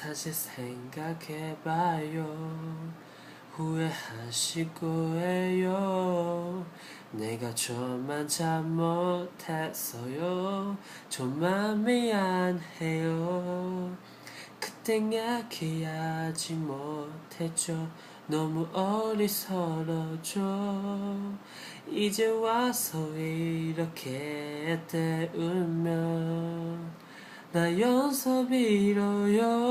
다시 생각해봐요. 후회하실 거예요. 내가 좀만 잘못했어요. 좀만 미안해요. 그땐 약해하지 못했죠. 너무 어리석었죠 이제 와서 이렇게 때우면 나 연습 잃어요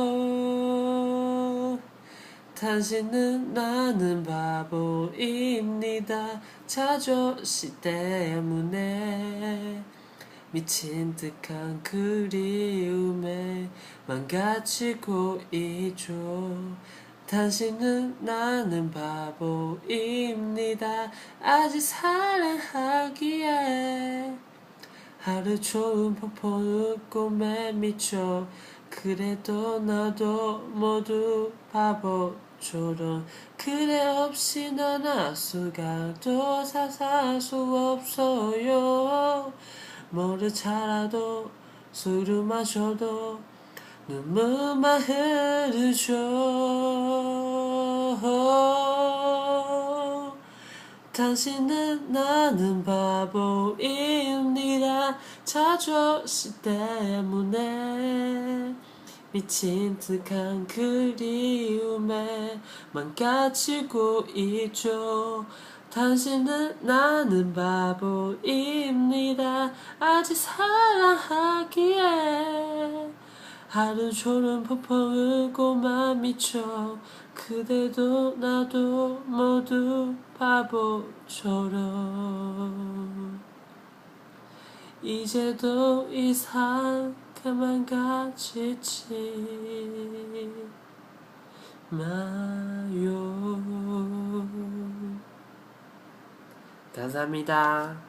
당신은 나는 바보입니다. 자존심 때문에 미친 듯한 그리움에 망가지고 있죠. 당신은 나는 바보입니다. 아직 사랑하기에 하루 좋은 폭포는 꿈에 미쳐 그래도 나도 모두 바보처럼 그래 없이 난 아수가도 사살 수 없어요. 뭐를 잘라도 술을 마셔도 눈물만 흐르죠. 당신은 나는 바보입니다. 자존심 때문에 미친 듯한 그리움에 망가지고 있죠. 당신은 나는 바보입니다. 아직 사랑하기에 하루 종일 폭풍을 꼬만 미쳐 그대도 나도 모두 바보처럼. 이제도 이상 그만 가지지 마요 감사합니다.